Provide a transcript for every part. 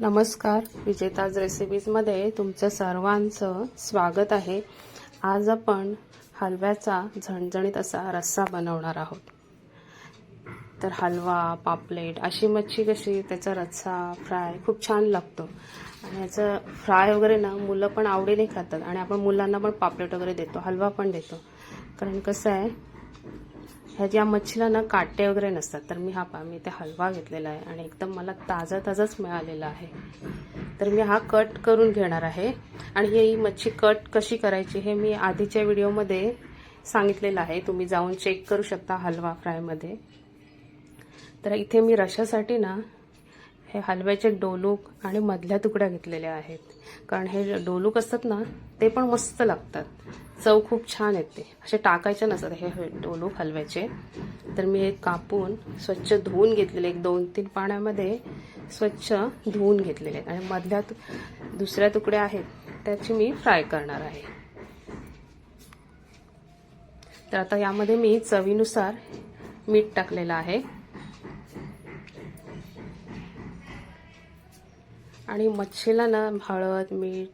नमस्कार विजेताज रेसिपीजमध्ये तुमचं सर्वांचं स्वागत आहे. आज आपण हलव्याचा झणझणीत असा रस्सा बनवणार आहोत. तर हलवा पापलेट अशी मच्छी कशी त्याचा रस्सा फ्राय खूप छान लागतो. आणि याचं फ्राय वगैरे ना मुलं पण आवडीने खातात आणि आपण मुलांना पण पापलेट वगैरे देतो हलवा पण देतो. कारण कसं आहे ह्या ज्या मच्छीला ना काटे वगैरे नसतात तर मी हा पा मी ते हलवा घेतलेला आहे आणि एकदम मला ताजा ताजाच मिळालेला आहे. तर मी हा कट करून घेणार आहे आणि ही मच्छी कट कशी करायची हे मी आधीच्या व्हिडिओमध्ये सांगितलेलं आहे. तुम्ही जाऊन चेक करू शकता हलवा फ्रायमध्ये. तर इथे मी रशासाठी ना हे हलव्याचे डोलूक आणि मधल्या तुकड्या घेतलेल्या आहेत. कारण हे डोलूक असतात ना ते पण मस्त लागतात. चव खूप छान येते असे टाकायचे नसतात. हे डोलू हलवायचे. हलव्याचे तर मी हे कापून स्वच्छ धुवून घेतलेले. एक दोन तीन पाण्यामध्ये स्वच्छ धुवून घेतलेले. आहेत आणि मधल्या दुसऱ्या तुकड्या आहेत त्याची मी फ्राय करणार आहे. तर आता यामध्ये मी चवीनुसार मीठ टाकलेलं आहे. आणि मच्छीला ना हळद मीठ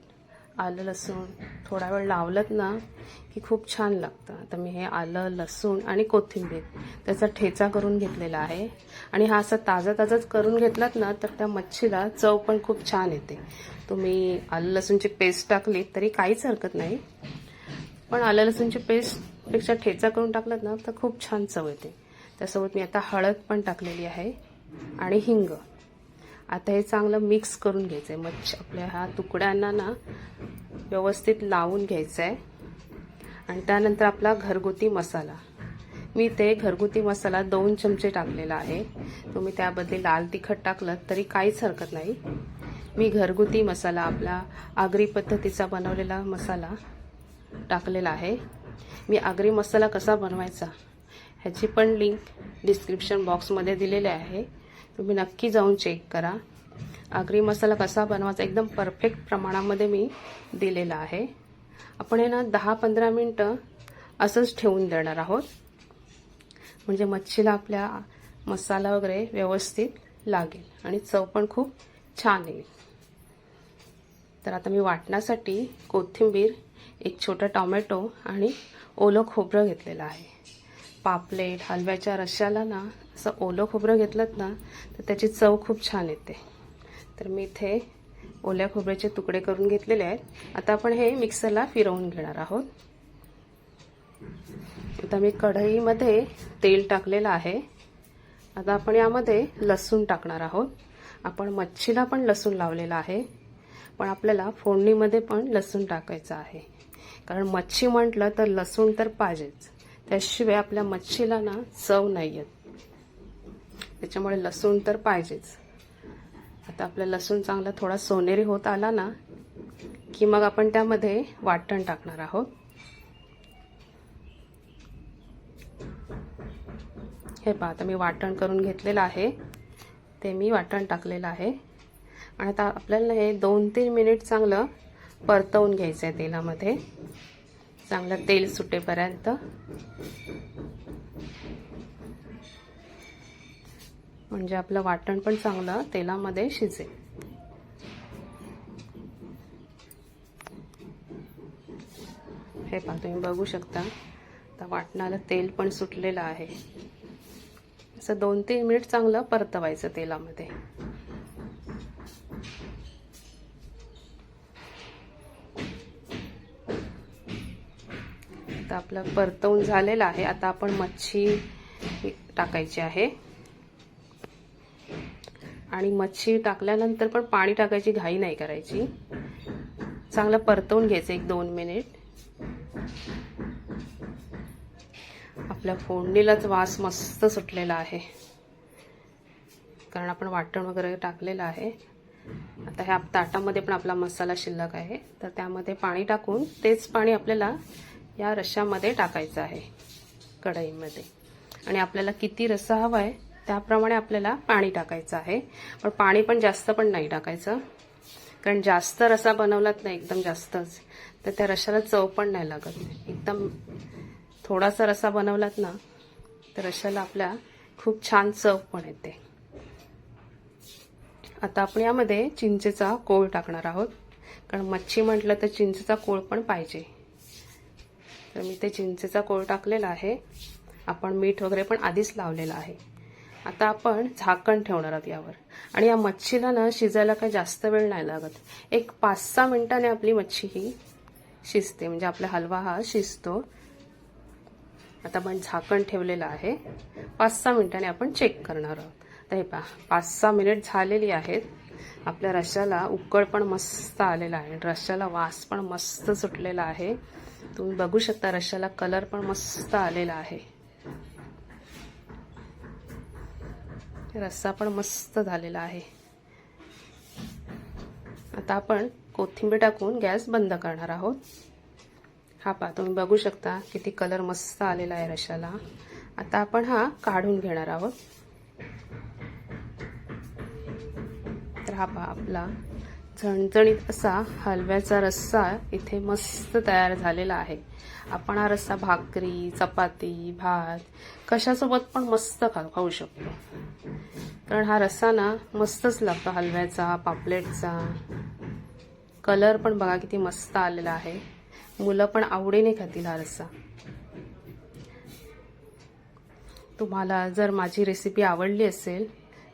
आलं लसूण. थोडा वेळ लावलंत ना की खूप छान लागतं. आता मी हे आलं लसूण आणि कोथिंबीर. त्याचा ठेचा करून घेतलेला आहे. आणि हा असा ताजा ताजाच करून घेतलात ना तर त्या मच्छीला चव पण खूप छान येते. तुम्ही आलं लसूणची पेस्ट टाकली तरी काहीच हरकत नाही. पण आलं लसूणची पेस्टपेक्षा ठेचा करून टाकलात ना तर खूप छान चव येते. त्यासोबत मी आता हळद पण टाकलेली आहे आणि हिंग. आता हे चांगलं मिक्स करून घ्यायचं आहे मच्छ आपल्या ह्या तुकड्यांना ना व्यवस्थित लावून घ्यायचं आहे आणि त्यानंतर आपला घरगुती मसाला. मी ते घरगुती मसाला दोन चमचे टाकलेला आहे. तुम्ही त्याबद्दल लाल तिखट टाकलं तरी काहीच हरकत नाही. मी घरगुती मसाला आपला आगरी पद्धतीचा बनवलेला मसाला टाकलेला आहे. मी आगरी मसाला कसा बनवायचा ह्याची पण लिंक डिस्क्रिप्शन बॉक्समध्ये दिलेली आहे. तुम्ही नक्की जाऊन चेक करा. आगरी मसाला कसा बनवायचा एकदम परफेक्ट प्रमाणामध्ये मी दिलेला आहे. आपण हे ना दहा पंधरा मिनटं असंच ठेवून देणार आहोत. म्हणजे मच्छीला आपल्या मसाला वगैरे व्यवस्थित लागेल आणि चव पण खूप छान येईल. तर आता मी वाटण्यासाठी कोथिंबीर एक छोटा टोमॅटो आणि ओलं खोबरं घेतलेलं आहे. पापलेट हलव्याच्या रश्श्याला ना असं ओलं खोबरं घेतलं ना तर त्याची चव खूप छान येते. तर मी इथे ओल्या खोबऱ्याचे तुकडे करून घेतलेले आहेत. आता आपण हे मिक्सरला फिरवून घेणार आहोत. आता मी कढईमध्ये तेल टाकलेलं आहे. आता आपण यामध्ये लसूण टाकणार आहोत. आपण मच्छीला पण लसूण लावलेला आहे. पण आपल्याला फोडणीमध्ये पण लसूण टाकायचं आहे. कारण मच्छी म्हटलं तर लसूण तर पाहिजेच त्याशिवाय आपल्या मच्छीला ना चव नाही येत त्याच्यामुळे लसूण तर पाहिजेच. आता आपला लसूण चांगला थोडा सोनेरी होत आला ना की मग आपण त्यामध्ये वाटण टाकणार आहोत. हे पहा आता मी वाटण करून घेतलेलं आहे. ते मी वाटण टाकलेलं आहे. आणि आता आपल्याला हे दोन तीन मिनिट चांगलं परतवून घ्यायचं आहे तेलामध्ये. चांगलं तेल सुटेपर्यंत. म्हणजे आपलं वाटण पण चांगलं तेलामध्ये शिजेल. हे पहा तुम्ही बघू शकता. आता वाटणाला तेल पण सुटलेलं आहे. असं दोन तीन मिनिट चांगलं परतवायचं तेलामध्ये. आता आपलं परतवून झालेलं आहे. आता आपण मच्छी टाकायची आहे. आणि मच्छी टाकल्यानंतर पण पाणी टाकायची घाई नाही करायची. चांगलं परतवून घ्यायचं एक दोन मिनिट. आपल्या फोडणीलाच वास मस्त सुटलेला आहे. कारण आपण वाटण वगैरे टाकलेलं आहे. आता ह्या ताटामध्ये पण आपला मसाला शिल्लक आहे. तर त्यामध्ये पाणी टाकून तेच पाणी आपल्याला या रश्श्यामध्ये टाकायचं आहे कढईमध्ये. आणि आपल्याला किती रस्सा हवा आहे त्याप्रमाणे आपल्याला पाणी टाकायचं आहे. पण पाणी पण जास्त पण नाही टाकायचं. कारण जास्त रसा बनवलात ना एकदम जास्तच. तर त्या रशाला चव पण नाही लागत. एकदम थोडासा रसा बनवलात ना तर रशाला आपल्या खूप छान चव पण येते. आता आपण यामध्ये चिंचेचा कोळ टाकणार आहोत. कारण मच्छी म्हटलं तर चिंचेचा कोळ पण पाहिजे. तर मी ते चिंचेचा कोळ टाकलेला आहे. आपण मीठ वगैरे पण आधीच लावलेलं आहे. आता आपण झाकण ठेवणार आहोत यावर. आणि या मच्छीला ना शिजायला काही जास्त वेळ नाही लागत. एक पाच सहा मिनिटाने आपली मच्छी ही शिजते. म्हणजे आपला हलवा हा शिजतो. आता आपण झाकण ठेवलेलं आहे. पाच सहा मिनटाने आपण चेक करणार आहोत. तर हे पहा. पाच सहा मिनिट झालेली आहेत. आपल्या रश्याला उकळ पण मस्त आलेला आहे. रश्याला वास पण मस्त सुटलेला आहे. तुम्ही बघू शकता रश्श्याला कलर पण मस्त आलेला आहे. रस्सा पण मस्त झालेला आहे. आता आपण कोथिंबीर टाकून गॅस बंद करणार आहोत. हा पहा तुम्ही बघू शकता किती कलर मस्त आलेला आहे रशाला आता आपण हा काढून घेणार आहोत. तर हा आपला झणझणीत असा हलव्याचा रस्सा इथे मस्त तयार झालेला आहे. आपण हा रस्सा भाकरी चपाती भात कशासोबत पण मस्त खा खाऊ शकतो. कारण हा रस्सा ना मस्तच लागतो हलव्याचा पापलेटचा. कलर पण बघा किती मस्त आलेला आहे. मुलं पण आवडीने खातील हा रस्सा. तुम्हाला जर माझी रेसिपी आवडली असेल